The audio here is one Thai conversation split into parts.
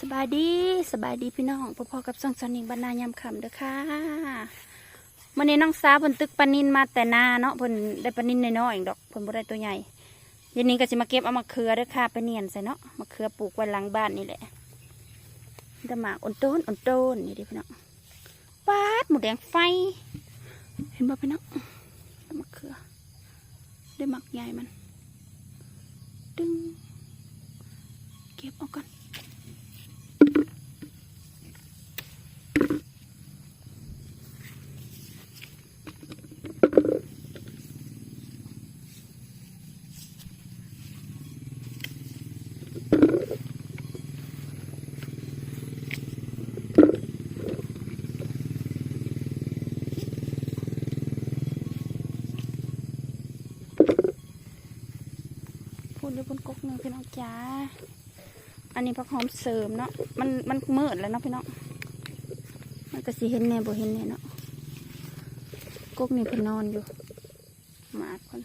สบายดีสบายดีพี่น้องพ่อๆกับสองสนิงบรรณายามคำเด้อค่ะมื่อนี้น้องสาวเพิ่นตึกปลานินมาแต่นาเนาะเพิ่นได้ปลานินน้อยๆเองดอกเพิ่นบ่ได้ตัวใหญ่ย็นนี้ก็สิมาเก็บเอามาเขือเด้อค่ะไปเนียนใส่เนาะมาเขือปลูกไว้หลังบ้านนี่แหละดหมากอ่อนต้นอ่อนต้นนี่ดิพี่น้องปาดหมูแดงไฟ เห็นบ่พี่น้องมาเขือได้หมักใหญ่มัน ดึง ก็บเอาก่อนพูดด้วยพูนกกหนึ่งพี่น้องจ้า อันนี้ผักหอมเสริมเนาะมันมันมืดแล้วเนาะพี่น้องมันก็สิเห็นแน่บ่เห็นแน่เนาะกกนี่เพิ่นนอนอยู่หมากคน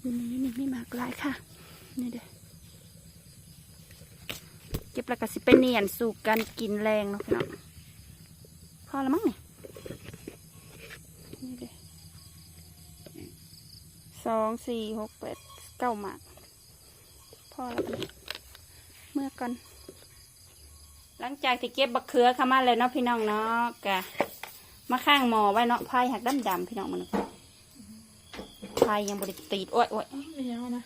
อยู่นี่นี่มีหมากหลายค่ะนี่เด้อเก็บแล้วก็สิไปเนียนสู่กันกินแรงเนาะพี่น้องพอแล้วมั้งนี่นี่เด้อสองสี่หกแปดเก้าหมาก อแล้วกันเมื่อก่อนหลังจากที่เก็บบักเขือเข้ามาเลยเนาะพี่น้องเนาะกะมาข้างหมอไว้เนาะพายหักดำดำๆพี่น้องมันพายยังบริตีดโอ้ยโอ้ยไม่ใช่ว่านะ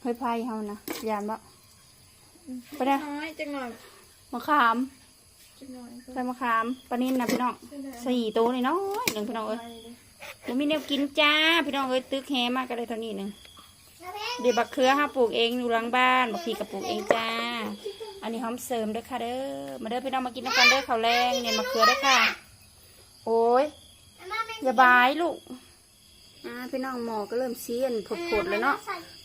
เฮ้ยพายเฮานะยานบ่ไปได้น้อยจังหน่อยมะขามจังหน่อยใส่มะขามปลานิ่นนะพี่น้องสี่ตัวนี่น้อยหนึ่งพี่น้องเอ้ยยังมีแนวกินจ้าพี่น้องเอ้ยตึกแฮมากก็เลยเท่านี้หนึ่ง เดี๋ยวบักเขือห้าปลูกเองอยู่หลังบ้านบักพีกับปลูกเองจ้า อันนี้หอมเสริมเด้อค่ะเด้อ มาเด้อพี่น้องมากินน้ำกันเด้อข้าวแรงเนี่ยมะเขือเด้อค่ะ โอ้ยอย่าบายลูกอ่าพี่น้องหมอก็เริ่มเชียนผดๆเลยเนาะ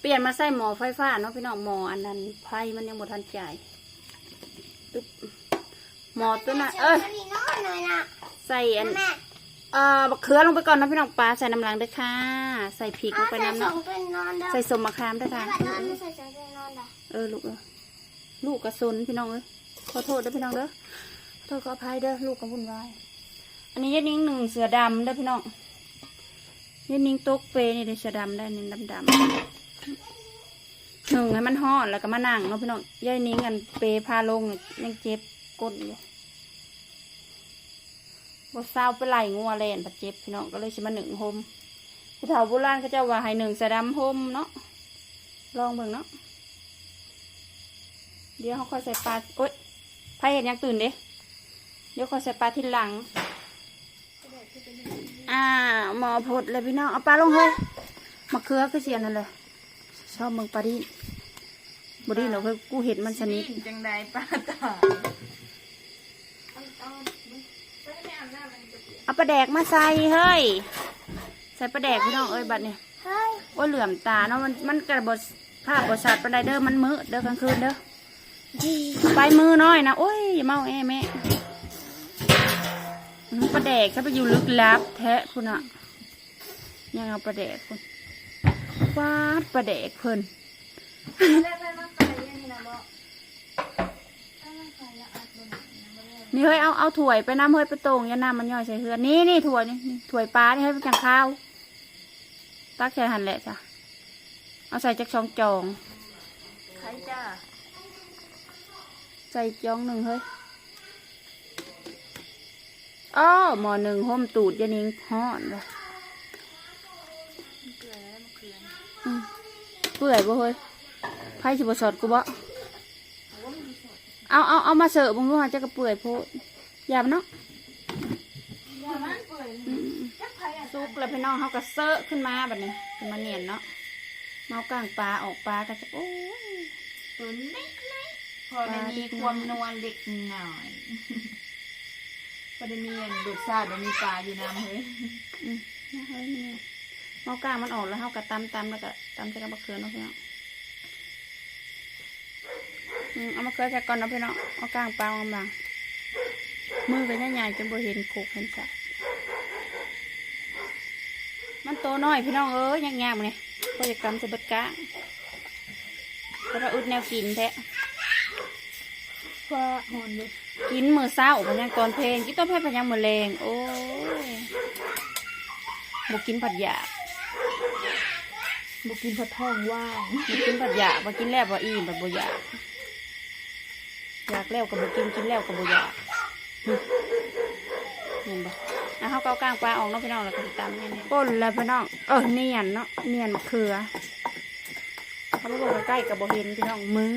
เปลี่ยนมาใส่หมอไฟฟ้าเนาะพี่น้องหมออันนั้นไฟมันยังบ่ทันจ่ายตึ๊บหมอตัวน่ะเอ้ยนี่น้อยหน่อยนะใส่อันแม่ เอ่อบักเขือลงไปก่อนนะพี่น้องปลาใส่น้ำลังด้วยค่ะ ใส่พริกลงไปน้ำส่เนาะงเป็นนอนเด้อใส่สมมะขามด้วยแม่ค่ะบัดนอนไม่ใส่ส่งเป็นนอนเด้อเออลูกเออลูกกระสุนพี่น้องเอ้ยขอโทษเด้อพี่น้องเด้อขอโทษขออภัยเด้อลูกกับวุ่นวายอันนี้ยดนิ้งหนึ่งเสือดำเด้อพี่น้องยดนิ้งตกเปนี่เด้อเสือดำได้นี่ดำดำหนึ่งให้มันห่อนแล้วก็มานั่งเนาะพี่น้องยายนิ้งกันเปพาลงเนี่ยยังเจ็บก้นอยู่ บดเศร้าไปไหลงัวเลนปัดเจ็บพี่น้องก็เลยชิมาหนึ่งโฮมผู้เฒ่าโบราณเขาจะว่าให้หนึ่งเสือดำโฮมเนาะลองเบิ่งเนาะเดี๋ยวเขาค่อยใส่ปลาโอ๊ยไพ่เห็นยังตื่นเด้เดี๋ยวค่อยใส่ปลาทีหลังอ่าหมอพดเลยพี่น้องเอาปลาลงเฮ้ยมะเขือก็เสียนั่นเลยชอบมึงปลาดินบดีเนาะเฮ้ยกูเห็นมันชนิดจังใดป้าตา เอาปลาแดกมาใส่เฮ้ย ใส่ปลาแดกพี่น้องเอ้ยบัดเนี่ยเฮ้ยโอ้ยเหลื่อมตาเนาะมันมันกระบดภาพบดสัตว์ปลาไดเด้อมันมืดเด้อกลางคืนเด้อไปมือน้อยนะโอ้ยอย่าเมาแอ้แม่อื้อปลาแดกถ้าไปอยู่ลึกลับแท้คุณอะยังเอาปลาแดกคุณวาดปลาแดกเพิ่น ได้ไปมาไปยังนี่นะบ่ นี่เฮ้ยเอาเอาถ้วยไปน้ำเฮ้ยไปตรงอยาน้ำมันย่อยใส่เฮือนนี่นี่ถ้วยนี่นี่ถ้วยปลานี่ให้เป็นจังข้าว ตักใส่หันแหละจ้ะเอาใส่จักสองจองใครจ้าใส่จองหนึ่งเฮ้ยอ้อหมอหนึ่งห่มตูดยานิงห่อนเลยอืมเปื่อยบ่เฮ้ยไพ่สิบสอดกูบ่ เอาเอาเอามาเสิร์ฟมึงรู้หาจะกระเปื่อยโพดอย่ามันเนาะอย่ามันเปื่อยอืมจักใครอะซุกเลยพี่น้องเขาก็เซอะขึ้นมาแบบนี้ขึ้นมาเนียนเนาะเมากลางปลาออกปลาก็จะโอ้ยตัวเล็กๆพอได้มีความนวลเด็กหน่อยพอได้มีอันดูดซาดมีปลาอยู่น้ำเฮ้ยอืมนะเฮ้ยนี่เมากลางมันออกแล้วเขาก็ตำตำแล้วก็ตำใส่กระบอกเขือเนาะพี่น้องอืม เอามาเขือใส่ก่อนเนาะพี่น้องเอากลางปลากำลังมือก็ใหญ่ๆจนบ่เห็นโขกเห็นสะมันโตน้อยพี่น้องเอ้ยยากๆมาเนี่ยก็จะกำใส่เบัดกลางก็ถ้าอึดแนวกินแท้ฟ้าหอนเลยกินมือเศร้าพันยังตอนเพลงกินตอนเพลงพันยังมือแรงโอ้ยบกินผัดหยาบบุกินผัดทองว่างบกินผัดหยาบกินแล้วบ่อิ่มแบบบ่อยากอยา กแล้วกับบกินกินแล้วกับบ่อยากหึเห็นบ่อะเขาเกากลางปลาออกเน้องพี่น้องแล้วก็ติดตามเนี่ยนะป่นแล้วพี่น้อง เออเนียนเนาะเนียนมะเขือเขาไม่บอกใกล้ๆกับบ่เห็นพี่น้องมือ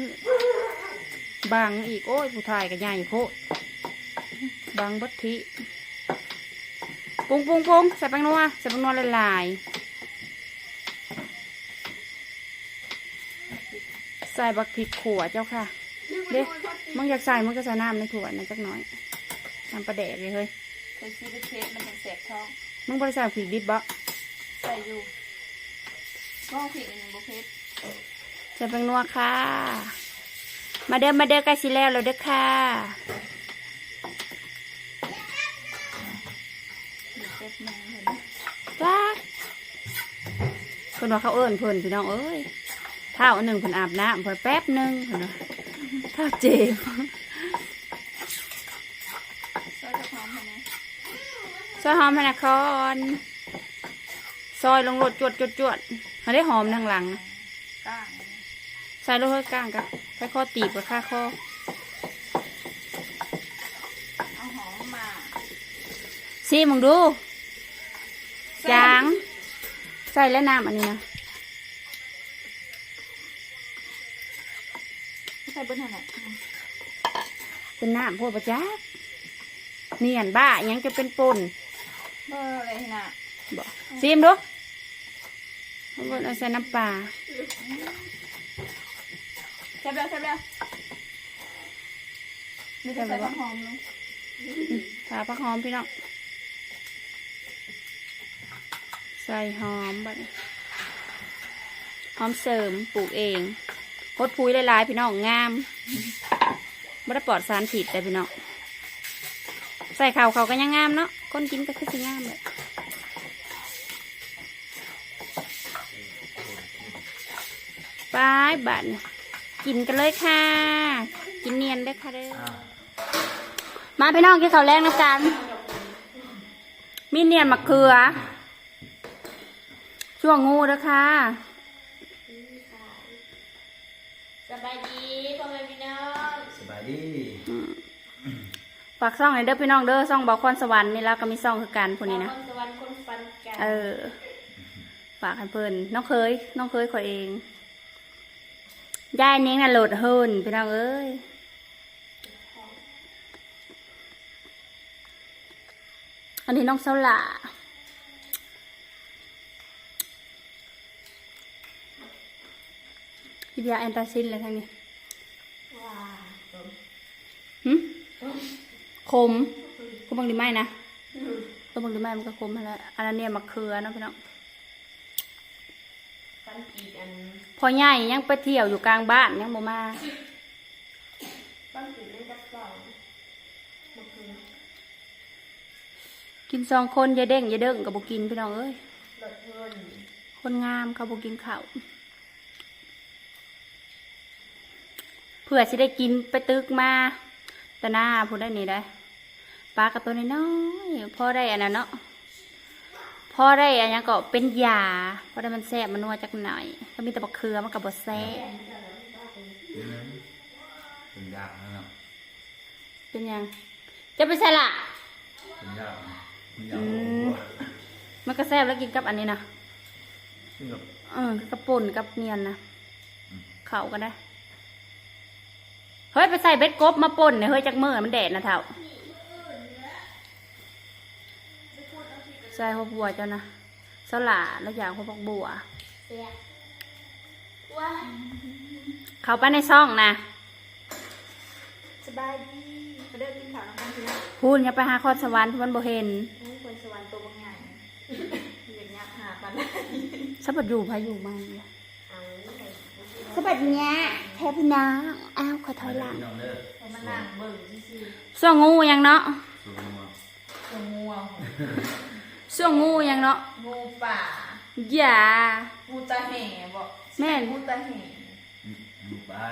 บังอีกโอ้ยผู้ชายก็ใหญ่โพดบังบัดทิปุ้งปุ้งปุ้งใส่แป้งนัวใส่แป้งนัวละลายๆใส่บักพริกขัวเจ้าค่ะเด็ก มึงอยากใส่มึงก็ใส่น้ำในถั่วนะจักหน่อยน้ำปลาแดกเลยเฮ้ยใส่ซีเป็นเทสมันเป็นแสบท้อง มึงบริใส่พริกดิบบ่ใส่อยู่ก็ผิดอันหนึ่งบุฟเฟ่ใส่แป้งนัวค่ะ มาเด้อมาเด้อใกล้สิแล้วแล้วเด้อค่ะเดี๋ยวแป๊บนึงเห็นไหมรักเพิ่นว่าเขาเอิ้นเพิ่นพี่น้องเอ้ยเท่าหนึ่งเพิ่นอาบน้ำเพิ่นแป๊บหนึ่งเพิ่นว่า เท่าเจ็บก็จะพร้อมเห็นไหมซอยหอมพนักคอนซอยลงรถจวดจวดจวดเขาได้หอมทางหลังก้างใส่ลงเฮ้ยก้างกับใส่ข้อตีบกับข้าข้อเอาหอมมาซีมึงดูจาง ใส่แล้วน้ำอันนี้นะ ส่เบนเท่าไหร่เป็นน้ำพวกประจักเนียนบ้ายังจะเป็นป่นเบอร์อะไรน่ะบอกซีมดูเอาเบิ่งเอาใส่น้ำปลาแซ่บแล้วแซ่บแล้วมีแต่ใส่ผักหอมลงปลาผักหอมพี่น้องใส่หอมบัดนี้หอมเสริมปลูกเอง โคตรพุยหลายๆพี่น้องงามไม่ได้ปลอดสารผิดแต่พี่น้องใส่ข่าวเขาก็ยังงามเนาะคนกินก็คือสิงามเลยไปบัดนี้กินกันเลยค่ะ กินเนียนเด้อค่ะเด้อมาพี่น้องกินข้าวแรงนะกันมีเนียนมะเขือช่วงงูเด้อค่ะ สบายดีพ่อแม่พี่น้องสบายดีฝากซ่องให้เด้อพี่น้องเด้อซ่องบอกคอนสวรรค์นี่แล้วก็มีซ่องคือกันพวกนี้นะคนสวรรค์คนฟันกันเออฝากให้เพิ่นน้องเคยน้องเคยขอยเองยายนิ้งน่ะโหลดเฮินพี่น้องเอ้ยอันนี้น้องเสาหล่าพิยาแอนตาซินเลยทางนี้หืมขมก็บางดีไม่นะก็บางดีไม่มันก็ขมมาแล้วอันนั้นเนี่ยมะเขือเนาะพี่น้องฟันปีกอันพอใหญ่ยังไปเที่ยวอยู่กลางบ้านยังบ่มาฟันปีกเล่นกับสองมันคือกินสองคนอยาเด้งอยาเด้งกับบ่กินพี่น้องเอ้ยหลดเงินคนงามเขาบ่กินข้าว เพื่อสิได้กินไปตึกมาแต่หน้าพูดได้นี่ได้ปลากับตัวน้อยๆพอได้อันนั้นเนาะพอได้อันนี้ก็เป็นยาพอได้มันแซ่บมันนัวจักหน่อย ก็มีแต่บักเขือมันกับบ่แซ่บเป็นยากนะครับเป็นหยังจะไปใส่ละเป็นยากนะเป็นยากอืมมันก็แซ่บแล้วกินกับอันนี้นะซึ่งกับเออกับป่นกับเนียนนะเขาก็ได้เฮ้ยไปใส่เบ็ดกบมาป่นเนี่ยเฮ้ยจักมือมันแดดนะเท่าใส่หัวบัวเจ้านะสลาแล้วอย่างหัวบักบัวเสียว้าเขาไปในซ่องนะสบายดีมาเดินกินข้าวน้ำกันทีนะพูนอย่าไปหาคอนสวรรค์ที่มันบ่เห็นนี่คนสวรรค์ตัวบางใหญ่เหยียดยักษ์หาปันสะบัดอยู่พาอยู่มาเอา สะบัดเนี้ยแทบน้องอ้าวขอถอยหลังพี่น้องเด้อให้มันนั่งเบิ่งซื่อส่วงงูยังเนาะสูงมาตัวงูเอาส่วงงูยังเนาะงูป่าอย่า งูตาแห่บอกแม่น งูตาแห่งดูปลา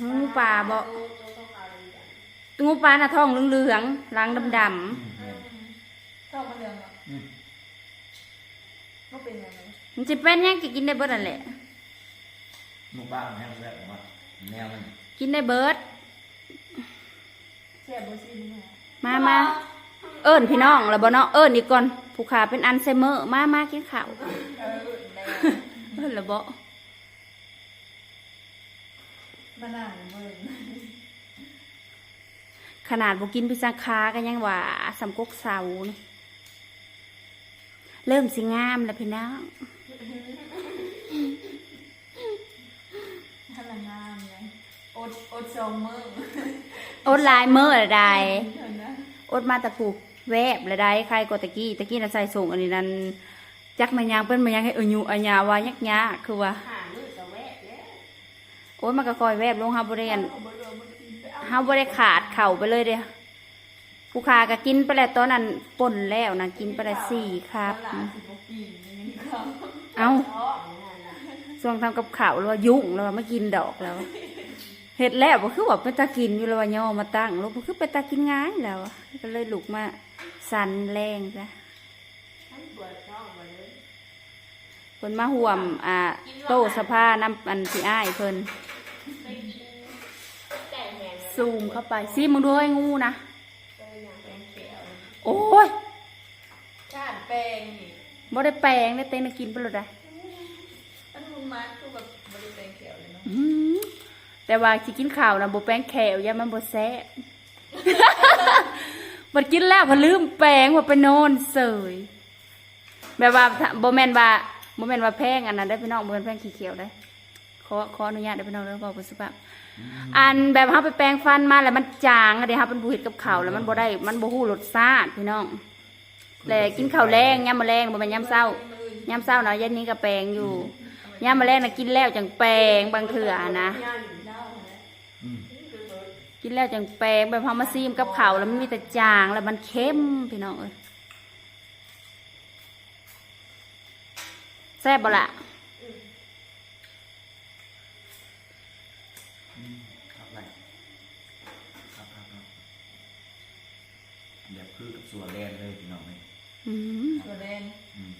งูปลาบ่ตัวตัวขาวๆเลยจ้ะงูปลาน่ะท้องเหลืองๆหลังดำอืมแม่นเข้ามาเรื่องอะอืมก็เป็นยังไงๆมันจะเป็นหยังก็กินได้เบิดนั่นแหละ ลูกปลาแนวแรกว่าแนวมันกินได้เบิดแซ่บบ่ซิมแม่มามาเอิ้นพี่น้องแล้วบ่เนาะเอิ้นอีกก่อนผู้ขาเป็นอัลไซเมอร์มามากินข้าวเออแม่เอิ้นแล้วบ่มานั่งเบิ่งขนาดบ่กินพิซซ่าคาก็ยังว่าสำกกเสานี่เริ่มสิงามแล้วพี่น้อง พ ลังงานไงอดอดสองมื้ออดหลายมื้อละใดเท่านั้นอดมาแตะผูกแวบละใดใครก็ตะกี้ตะกี้น่ะใส่ส่งอันนี้นั่นจักมันยังเป็นมันยังให้เอออยู่อัญญาว่ายักยะคือว่าหามือจะแวะแล้วโอ้ยมันก็คอยแวบลงเฮาบ่ได้อันเอาบ่รวมบ่กินไปเอาเฮาบ่ได้ขาดเข่าไปเลยเด้ผู้ขาก็กินไปแล้วตอนนั้นป่นแล้วนะกินไปแล้วสี่ครับหลานสิบ่กินอย่างนี้ครับ ช่วงทำกับข้าวแล้วว่ายุ่งแล้วว่าไม่กินดอกแล้วเห็ดแล้วก็คือว่าเป็นตากินอยู่แล้วว่าย่อมาตั้งแล้วก็คือเป็นตากินง่ายแล้วอะก็เลยลุกมาสันแรงจ้ะทั้งปวดท้องหมดเลยเพิ่นมาห่วมอ่าโต้สภาน้ำอันสีอ้ายเพิ่นไปกินแต่แหงซูมเข้าไปซีมึงด้วยงูนะไปอย่างแปลงแก้วโอ้ยชาติแปลงนี่บ่ได้แปลงได้เต็งได้กินไปเลยได้อัน มุนมัดคือแบบบ่ได้แปลงแก้วเลยเนาะอื้อหือแต่ว่าสิกินข้าวนะบ่แปลงแขวอย่ามันบ่แซ่บมันกินแล้วพอลืมแปลงว่าไปนอนเสยแบบว่าบ่แม่นว่าบ่แม่นว่าแพงอันนั้นได้อพี่น้องบ่แม่นแพงขี้เขียวได้อขอขออนุญาตได้อพี่น้องเด้อบอกบ่สุภาพอันแบบเฮาไปแปรงฟันมาแล้วมันจางอะเดี๋ยวเฮาเป็นผู้เฮ็ดกับข้าวแล้วมันบ่ได้มันบ่ฮู้รสชาติพี่น้องแล้วกินข้าวแรงยามมื้อแรงบ่แม่นยามเช้ายามเช้าน่ะเย็นนี้ก็แปรงอยู่ ยามมื้อแรงน่ะกินแล้วจังแปรงบางเทื่อนะย่างอยู่เล่าแหละอืมกินแล้วจังแปลงแบบพอมาซีมกับข้าวแล้วมันมีแต่จางแล้วมันเค็มพี่น้องเอ้ยแซ่บบ่ละอืมครับไรครับครับครับแบบคือกับสัวแดนเลยพี่น้องเลยอืมตัวแดงอืม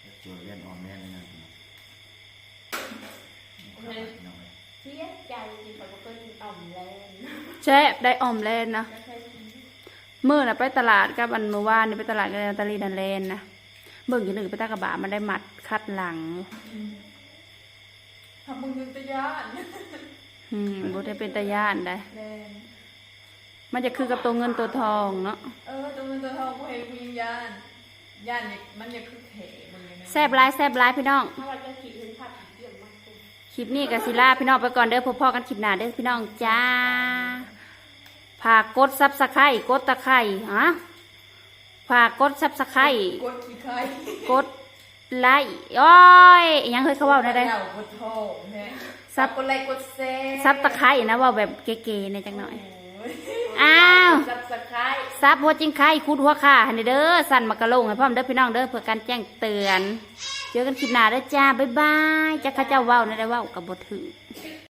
แบบสัวแดนออมแดนเลยนะพี่น้องครับพี่น้อง เลยเสียใจที่เขาก็กินอ่อมแรงแซ่บได้อ่อมแลนนะแล้วเคยกินเมื่อน่ะไปตลาดกับอันเมื่อวานนี่ไปตลาดกับนาตาลีดันแลนนะเบิ่งอยู่หนึ่งไปตากระบะมันได้มัดคัดหลัง ทำมึงเป็นตะยานอืมบ่ได้เป็นตาย่านได้แดงมันจะคือกับตัวเงินตัวทองเนาะเออตัวมันตัวทองกูเห็นกูยิงยานยานเนี่ยมันจะคือเถมึงเลยนะแซ่บหลายแซ่บหลายพี่น้อง ถ้าว่าจะขี่ถึ คลิปนี้กับศิลาพี่น้องไปก่อนเด้อพบพ่อกันคลิปหน้าเด้อพี่น้องจ้าฝากกดซับสไครต์กดตะไคร่ฮะฝากกดซับสไครต์กดขี้ไข่กดไลค์โอ้ยอิหยังเคยเขาเว่าได้ได้เดากดทองแม่ซับกดไลค์กดแชร์ซับตะไคร่นะเว่าแบบเก๋ๆในอยจังหน่อยโอ้ยอ้าวซับสไครต์ซับหัวจิงไข่คูดหัวข่าให้เด้อสั่นมากระลงให้พร้อมเด้อพี่น้องเด้อเพื่อการแจ้งเตือน เจอกันคลิปหน้าเด้อจ้า บ๊ายบายจ้าข้าเจ้าเว้าในได้เว้ากับบทถือ